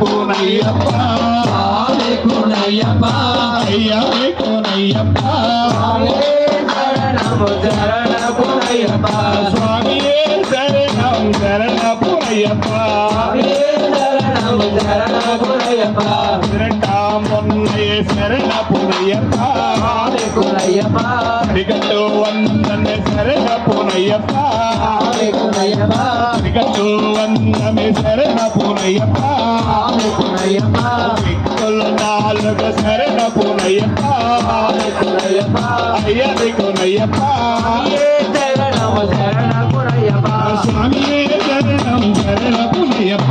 குணையப்பா குணையப்பா ஐயா குணையப்பா சரணம் சரண குணையப்பா శరణపురయ్యప్ప శరణపురయ్యప్ప కులయ్యప్ప దిగట్టు వందనే శరణపురయ్యప్ప కులయ్యప్ప దిగట్టు వందమే శరణపురయ్యప్ప కులయ్యప్ప దిక్కులు నాలుగు శరణపురయ్యప్ప కులయ్యప్ప అయ్యది కులయ్యప్ప శరణము శరణ కులయ్యప్ప స్వామి శరణం శరణ కులయ్యప్ప